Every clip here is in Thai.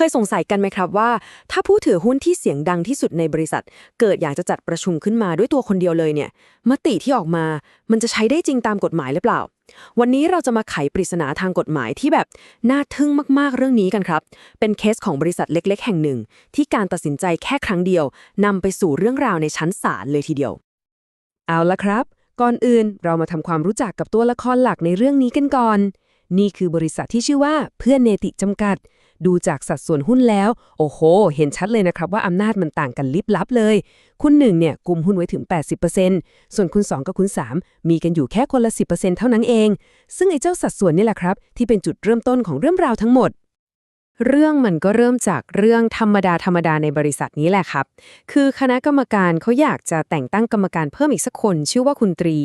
เคยสงสัยกันไหมครับว่า ถ้าผู้ถือหุ้นที่เสียงดังที่สุดในบริษัท เกิดอยากจะจัดประชุมขึ้นมาด้วยตัวคนเดียวเลยเนี่ยมติที่ออกมามันจะใช้ได้จริงตามกฎหมายหรือเปล่า วันนี้เราจะมาไขปริศนาทางกฎหมายที่แบบน่าทึ่งมากๆเรื่องนี้กันครับ เป็นเคสของบริษัทเล็ก ๆ แห่งหนึ่ง ที่การตัดสินใจแค่ครั้งเดียวนำไปสู่เรื่องราวในชั้นศาลเลยทีเดียว เอาละครับ ก่อนอื่นเรามาทำความรู้จักกับตัวละครหลักในเรื่องนี้กันก่อน นี่คือบริษัทที่ชื่อว่าเพื่อนเนติจำกัด ดูจากสัดส่วนหุ้นแล้ว โอ้โห เห็นชัดเลยนะครับว่าอำนาจมันต่างกันลิบลับเลย คุณหนึ่งเนี่ยกลุ่มหุ้นไว้ถึง 80%ส่วนคุณ 2 กับคุณ 3 มีกันอยู่แค่คนละ 10%เท่านั้นเอง ซึ่งไอ้เจ้าสัดส่วนนี่แหละครับ ที่เป็นจุดเริ่มต้นของเรื่องราวทั้งหมดเรื่องมันก็เริ่มจากเรื่องธรรมดาธรรมดาในบริษัทนี้แหละครับ คือคณะกรรมการเขาอยากจะแต่งตั้งกรรมการเพิ่มอีกสักคนชื่อว่าคุณตรี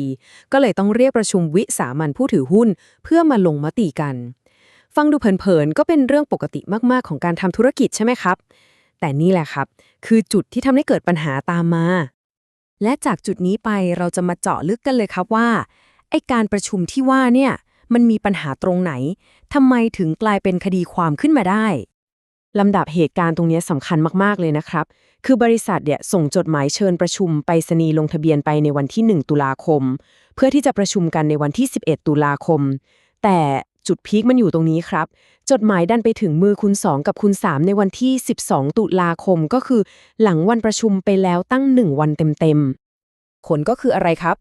ก็เลยต้องเรียกประชุมวิสามันผู้ถือหุ้น เพื่อมาลงมติกัน ฟังดูเผินๆก็เป็นเรื่องปกติมากๆของการทำธุรกิจใช่ไหมครับ แต่นี่แหละครับ คือจุดที่ทำให้เกิดปัญหาตามมา และจากจุดนี้ไปเราจะมาเจาะลึกกันเลยครับว่าไอการประชุมที่ว่าเนี่ยมันมีปัญหาตรงไหนทำไมถึงกลายเป็นคดีความขึ้นมาได้ลำดับเหตุการณ์ตรงนี้สำคัญมากๆเลยนะครับ คือบริษัทเนี่ยส่งจดหมายเชิญประชุมไปรษณีย์ลงทะเบียนไปในวันที่ 1 ตุลาคม เพื่อที่จะประชุมกันในวันที่ 11 ตุลาคม แต่ จุดพีคมันอยู่ตรงนี้ครับ จดหมายดันไปถึงมือคุณ 2 กับคุณ 3 ในวันที่ 12 ตุลาคมก็คือ หลังวันประชุมไปแล้วตั้ง 1 วันเต็มๆผลก็คืออะไรครับ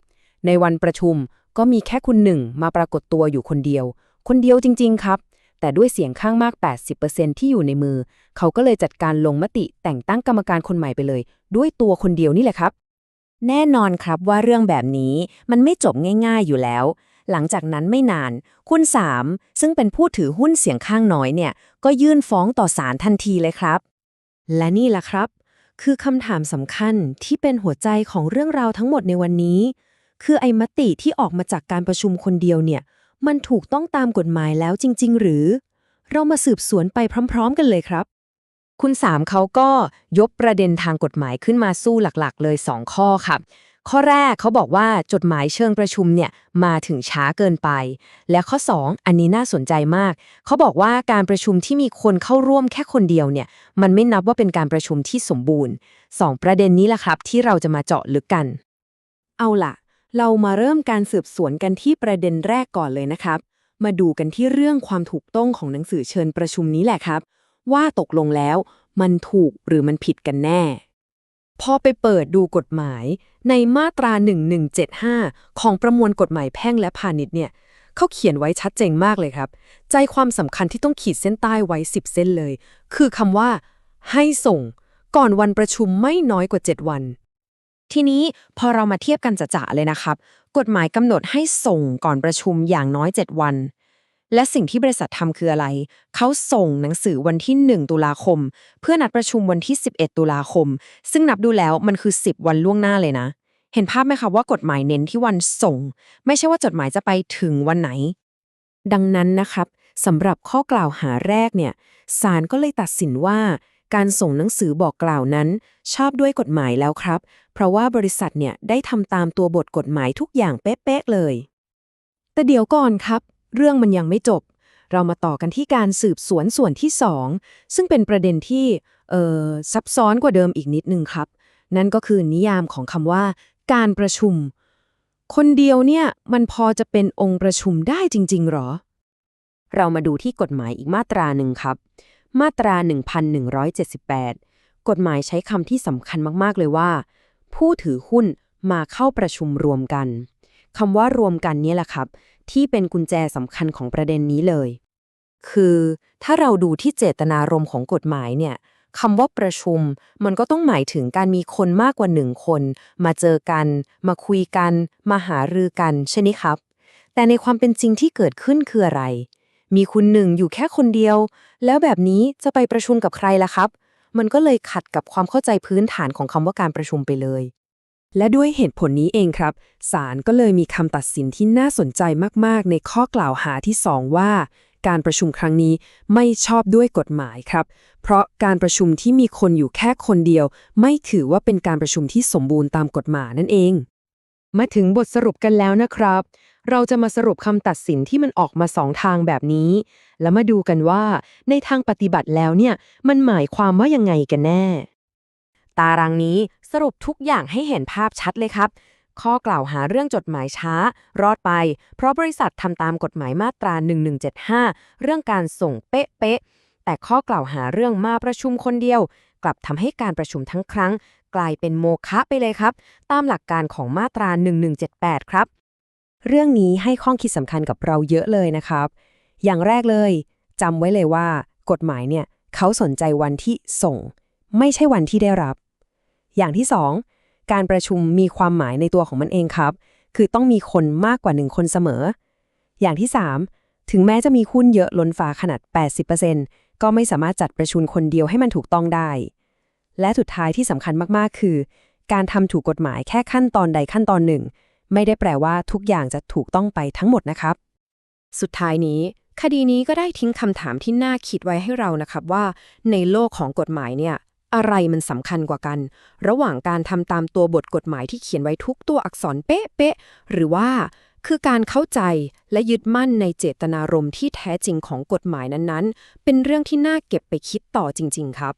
ในวันประชุมก็มีแค่คุณหนึ่งมาปรากฏตัวอยู่คนเดียว คนเดียวจริง ๆ ครับ แต่ด้วยเสียงข้างมาก 80%ที่อยู่ในมือ เขาก็เลยจัดการลงมติแต่งตั้งกรรมการคนใหม่ไปเลย ด้วยตัวคนเดียวนี่แหละครับ แน่นอนครับว่าเรื่องแบบนี้มันไม่จบง่าย ๆอยู่แล้ว หลังจากนั้นไม่นาน คุณสามซึ่งเป็นผู้ถือหุ้นเสียงข้างน้อยเนี่ย ก็ยื่นฟ้องต่อศาลทันทีเลยครับ และนี่แหละครับ คือคำถามสำคัญที่เป็นหัวใจของเรื่องราวทั้งหมดในวันนี้ คือไอ้มติที่ออกมาจากการประชุมคนเดียวเนี่ย มันถูกต้องตามกฎหมายแล้วจริง ๆ หรือ เรามาสืบสวนไปพร้อม ๆ กันเลยครับ คุณสามเขาก็ยกประเด็นทางกฎหมายขึ้นมาสู้หลัก ๆ เลย 2 ข้อครับ ข้อแรกเขาบอกว่าจดหมายเชิงประชุมเนี่ยมาถึงช้าเกินไป และข้อ 2 อันนี้น่าสนใจมาก เขาบอกว่าการประชุมที่มีคนเข้าร่วมแค่คนเดียวเนี่ยมันไม่นับว่าเป็นการประชุมที่สมบูรณ์ 2 ประเด็นนี้แหละครับ ที่เราจะมาเจาะลึกกัน เอาล่ะ เรามาเริ่มการสืบสวนกันที่ประเด็นแรกก่อนเลยนะครับ มาดูกันที่เรื่องความถูกต้องของหนังสือเชิญประชุมนี้แหละครับ ว่าตกลงแล้วมันถูกหรือมันผิดกันแน่ พอไปเปิดดูกฎหมาย ในมาตรา 1175 ของประมวลกฎหมายแพ่งและพาณิชย์เนี่ยเขาเขียนไว้ชัดเจนมากเลยครับ ใจความสำคัญที่ต้องขีดเส้นใต้ไว้ 10 เส้นเลย คือคำว่า ให้ส่ง ก่อนวันประชุมไม่น้อยกว่า 7 วัน ทีนี้พอเรามาเทียบกันจะๆเลยนะครับ กฎหมายกำหนดให้ส่งก่อนประชุมอย่างน้อย 7 วัน และสิ่งที่บริษัททำคืออะไร เขาส่งหนังสือวันที่ 1 ตุลาคม เพื่อนัดประชุมวันที่ 11 ตุลาคม ซึ่งนับดูแล้วมันคือ 10 วันล่วงหน้าเลยนะ เห็นภาพไหมคะว่ากฎหมายเน้นที่วันส่ง ไม่ใช่ว่าจดหมายจะไปถึงวันไหน ดังนั้นนะครับสำหรับข้อกล่าวหาแรกเนี่ยศาลก็เลยตัดสินว่า การส่งหนังสือบอกกล่าวนั้น ชอบด้วยกฎหมายแล้วครับ เพราะว่าบริษัทเนี่ยได้ทำตามตัวบทกฎหมายทุกอย่างเป๊ะๆเลย แต่เดี๋ยวก่อนครับ เรื่องมันยังไม่จบ เรามาต่อกันที่การสืบสวนส่วนที่ 2 ซึ่งเป็นประเด็นที่เอ่อซับซ้อนกว่าเดิมอีกนิดนึงครับ นั่นก็คือนิยามของคำว่า การประชุม คนเดียวเนี่ยมันพอจะเป็นองค์ประชุมได้จริง ๆ หรอ เรามาดูที่กฎหมายอีกมาตราหนึ่งครับ มาตรา 1178 กฎหมายใช้คำที่สำคัญมากๆเลยว่า ผู้ถือหุ้นมาเข้าประชุมรวมกันคำว่ารวมกันนี่แหละครับ ที่เป็นกุญแจสำคัญของประเด็นนี้เลย คือถ้าเราดูที่เจตนารมณ์ของกฎหมายเนี่ยคำว่าประชุม มันก็ต้องหมายถึงการมีคนมากกว่าหนึ่งคน มาเจอกัน มาคุยกัน มาหารือกันใช่ไหมครับ แต่ในความเป็นจริงที่เกิดขึ้นคืออะไร มีคุณหนึ่งอยู่แค่คนเดียว แล้วแบบนี้จะไปประชุมกับใครล่ะครับ มันก็เลยขัดกับความเข้าใจพื้นฐานของคำว่าการประชุมไปเลย และด้วยเหตุผลนี้เองครับศาลก็เลยมีคำตัดสินที่น่าสนใจมาก ๆ ในข้อกล่าวหาที่2ว่า การประชุมครั้งนี้ไม่ชอบด้วยกฎหมายครับ เพราะการประชุมที่มีคนอยู่แค่คนเดียว ไม่ถือว่าเป็นการประชุมที่สมบูรณ์ตามกฎหมายนั่นเอง มาถึงบทสรุปกันแล้วนะครับ เราจะมาสรุปคำตัดสินที่มันออกมาสองทางแบบนี้ แล้วมาดูกันว่า ในทางปฏิบัติแล้วเนี่ยมันหมายความว่ายังไงกันแน่ ตารางนี้สรุปทุกอย่างให้เห็นภาพชัดเลยครับ ข้อกล่าวหาเรื่องจดหมายช้า รอดไป เพราะบริษัททำตามกฎหมายมาตรา 1175 เรื่องการส่งเป๊ะๆแต่ข้อกล่าวหาเรื่องมาประชุมคนเดียว กลับทำให้การประชุมทั้งครั้ง กลายเป็นโมฆะไปเลยครับ ตามหลักการของมาตรา 1178 ครับ เรื่องนี้ให้ข้อคิดสำคัญกับเราเยอะเลยนะครับ อย่างแรกเลยจำไว้เลยว่า กฎหมายเนี่ยเขาสนใจวันที่ส่ง ไม่ใช่วันที่ได้รับ อย่างที่สองการประชุมมีความหมายในตัวของมันเองครับ คือต้องมีคนมากกว่าหนึ่งคนเสมอ อย่างที่สามถึงแม้จะมีหุ้นเยอะล้นฟ้าขนาด 80%ก็ไม่สามารถจัดประชุมคนเดียวให้มันถูกต้องได้ และสุดท้ายที่สำคัญมากๆ คือ การทำถูกกฎหมายแค่ขั้นตอนใดขั้นตอนหนึ่ง ไม่ได้แปลว่าทุกอย่างจะถูกต้องไปทั้งหมดนะครับ สุดท้ายนี้คดีนี้ก็ได้ทิ้งคำถามที่น่าคิดไว้ให้เรานะครับว่า ในโลกของกฎหมายเนี่ย อะไรมันสำคัญกว่ากัน ระหว่างการทำตามตัวบทกฎหมายที่เขียนไว้ทุกตัวอักษรเป๊ะๆหรือว่าคือการเข้าใจและยึดมั่นในเจตนารมณ์ที่แท้จริงของกฎหมายนั้นๆ เป็นเรื่องที่น่าเก็บไปคิดต่อจริง ๆ ครับ